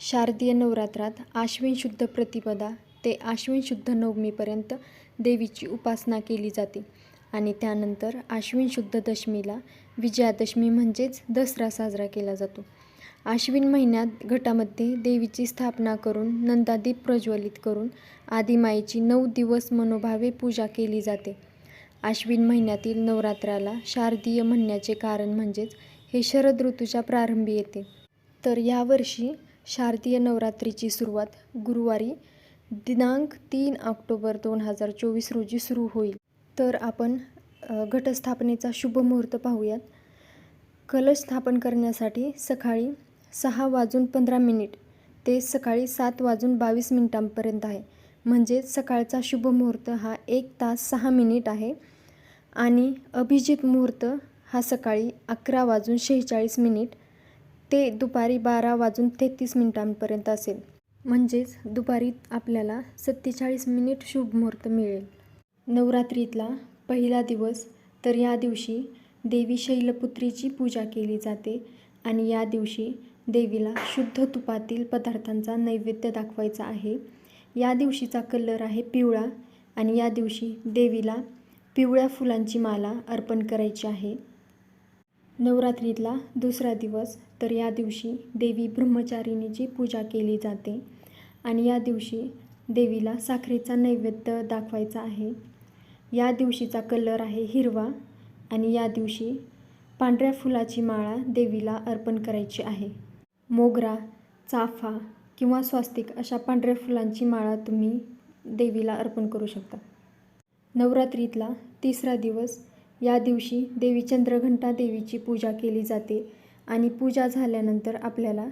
शारदीय नवरात्रात आश्विन शुद्ध प्रतिपदा ते आश्विन शुद्ध नवमीपर्यंत देवीची उपासना केली जाते आणि त्यानंतर आश्विन शुद्ध दशमीला विजयादशमी म्हणजेच दसरा साजरा केला जातो. आश्विन महिन्यात घटामध्ये देवीची स्थापना करून नंदादीप प्रज्वलित करून आदिमाईची नऊ दिवस मनोभावे पूजा केली जाते. आश्विन महिन्यातील नवरात्राला शारदीय म्हणण्याचे कारण म्हणजेच हे शरद ऋतूच्या प्रारंभी येते. तर यावर्षी शारदीय नवरात्रीची सुरुवात गुरुवारी दिनांक तीन ऑक्टोबर दोन हजार चोवीस रोजी सुरू होईल. तर आपण घटस्थापनेचा शुभ मुहूर्त पाहूयात. कलश स्थापन करण्यासाठी सकाळी सहा वाजून पंधरा मिनिट ते सकाळी सात वाजून बावीस मिनिटांपर्यंत आहे. म्हणजेच सकाळचा शुभ मुहूर्त हा एक तास सहा मिनिट आहे आणि अभिजित मुहूर्त हा सकाळी अकरा वाजून शेहेचाळीस मिनिट ते दुपारी बारा वाजून तेहतीस मिनिटांपर्यंत असेल. म्हणजेच दुपारी आपल्याला सत्तेचाळीस मिनिट शुभ मुहूर्त मिळेल. नवरात्रीतला पहिला दिवस तर या दिवशी देवी शैलपुत्रीची पूजा केली जाते आणि या दिवशी देवीला शुद्ध तुपातील पदार्थांचा नैवेद्य दाखवायचा आहे. या दिवशीचा कलर आहे पिवळा आणि या दिवशी देवीला पिवळ्या फुलांची माला अर्पण करायची आहे. नवरात्रीतला दुसरा दिवस तर या दिवशी देवी ब्रह्मचारिणीची पूजा केली जाते. आणि या दिवशी देवीला साखरेचा नैवेद्य दाखवायचा आहे. या दिवशीचा कलर आहे हिरवा आणि या दिवशी पांढऱ्या फुलाची माळा देवीला अर्पण करायची आहे. मोगरा चाफा किंवा स्वास्तिक अशा पांढऱ्या फुलांची माळा तुम्ही देवीला अर्पण करू शकता. नवरात्रीतला तिसरा दिवस या दिवशी देवी चंद्रघंटा देवीची पूजा केली जाते आणि पूजा झाल्यानंतर आपल्याला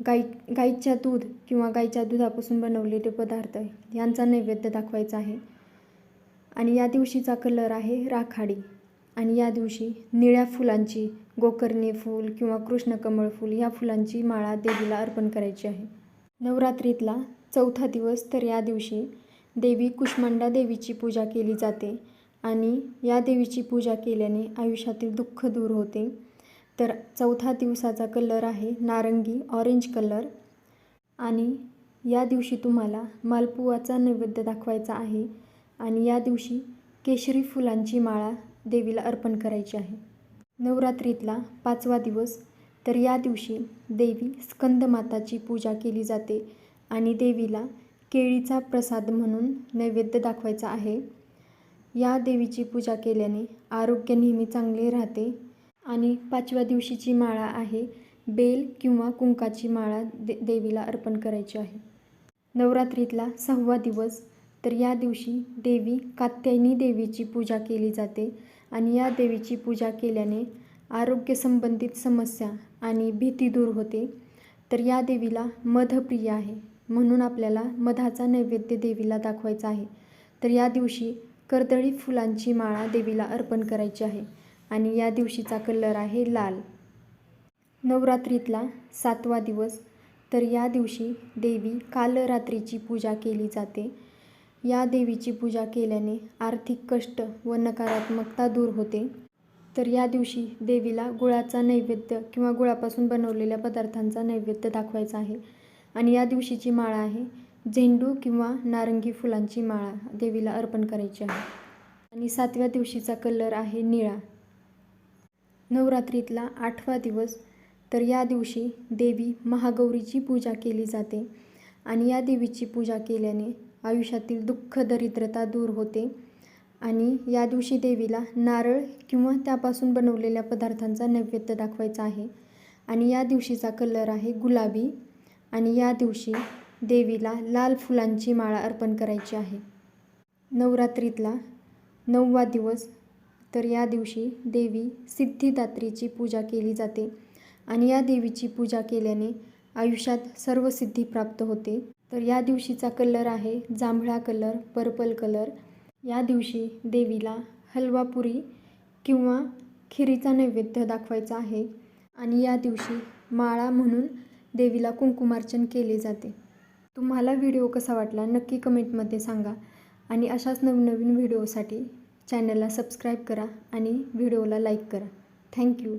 गाई गाईच्या दूध किंवा गाईच्या दुधापासून बनवलेले पदार्थ यांचा नैवेद्य दाखवायचा आहे. आणि या दिवशीचा कलर आहे राखाडी. आणि या दिवशी निळ्या फुलांची गोकर्णी फूल किंवा कृष्णकमळ फूल या फुलांची माळा देवीला अर्पण करायची आहे. नवरात्रीतला चौथा दिवस तर या दिवशी देवी कुष्मांडा देवीची पूजा केली जाते आणि या देवीची पूजा केल्याने आयुष्यातील दुःख दूर होते. तर चौथा दिवसाचा कलर आहे नारंगी ऑरेंज कलर आणि या दिवशी तुम्हाला मालपुवाचा नैवेद्य दाखवायचा आहे आणि या दिवशी केशरी फुलांची माळा देवीला अर्पण करायची आहे. नवरात्रीतला पाचवा दिवस तर या दिवशी देवी स्कंदमाताची पूजा केली जाते आणि देवीला केळीचा प्रसाद म्हणून नैवेद्य दाखवायचा आहे. या देवीची पूजा केल्याने आरोग्य नेहमी चांगले राहते. आणि पाचव्या दिवशीची माळा आहे. बेल किंवा कुंकाची माळा दे देवीला अर्पण करायची आहे. नवरात्रीतला सहावा दिवस. तर या दिवशी देवी कात्यायनी देवीची पूजा केली जाते. आणि या देवीची पूजा केल्याने आरोग्यसंबंधित समस्या आणि भीती दूर होते. तर या देवीला मधप्रिय आहे. म्हणून आपल्याला मधाचा नैवेद्य देवीला दाखवायचा आहे. तर या दिवशी कर्दळी फुलांची माळा देवीला अर्पण करायची आहे आणि या दिवशीचा कलर आहे लाल. नवरात्रीतला सातवा दिवस. तर या दिवशी देवी कालरात्रीची पूजा केली जाते. या देवीची पूजा केल्याने आर्थिक कष्ट व नकारात्मकता दूर होते. तर या दिवशी देवीला गुळाचा नैवेद्य किंवा गुळापासून बनवलेल्या पदार्थांचा नैवेद्य दाखवायचा आहे. आणि या दिवशीची माळा आहे झेंडू किंवा नारंगी फुलांची माळा देवीला अर्पण करायची आहे. आणि सातव्या दिवशीचा कलर आहे निळा. नवरात्रीतला आठवा दिवस तर या दिवशी देवी महागौरीची पूजा केली जाते आणि या देवीची पूजा केल्याने आयुष्यातील दुःख दरिद्रता दूर होते आणि या दिवशी देवीला नारळ किंवा त्यापासून बनवलेल्या पदार्थांचा नैवेद्य दाखवायचा आहे. आणि या दिवशीचा कलर आहे गुलाबी आणि या दिवशी देवीला लाल फुलांची माळा अर्पण करायची आहे. नवरात्रीतला नववा दिवस तर या दिवशी देवी सिद्धिदात्रीची पूजा केली जाते आणि या देवीची पूजा केल्याने आयुष्यात सर्व सिद्धी प्राप्त होते. तर या दिवशीचा कलर आहे जांभळा कलर पर्पल कलर. या दिवशी देवीला हलवा पुरी किंवा खिरीचा नैवेद्य दाखवायचा आहे आणि या दिवशी माळा म्हणून देवीला कुंकुमार्चन केले जाते. तुम्हाला व्हिडिओ कसा वाटला नक्की कमेंटमध्ये सांगा. आणि अशाच नवनवीन व्हिडिओसाठी चॅनलला सबस्क्राईब करा आणि व्हिडिओला लाईक करा. थँक्यू.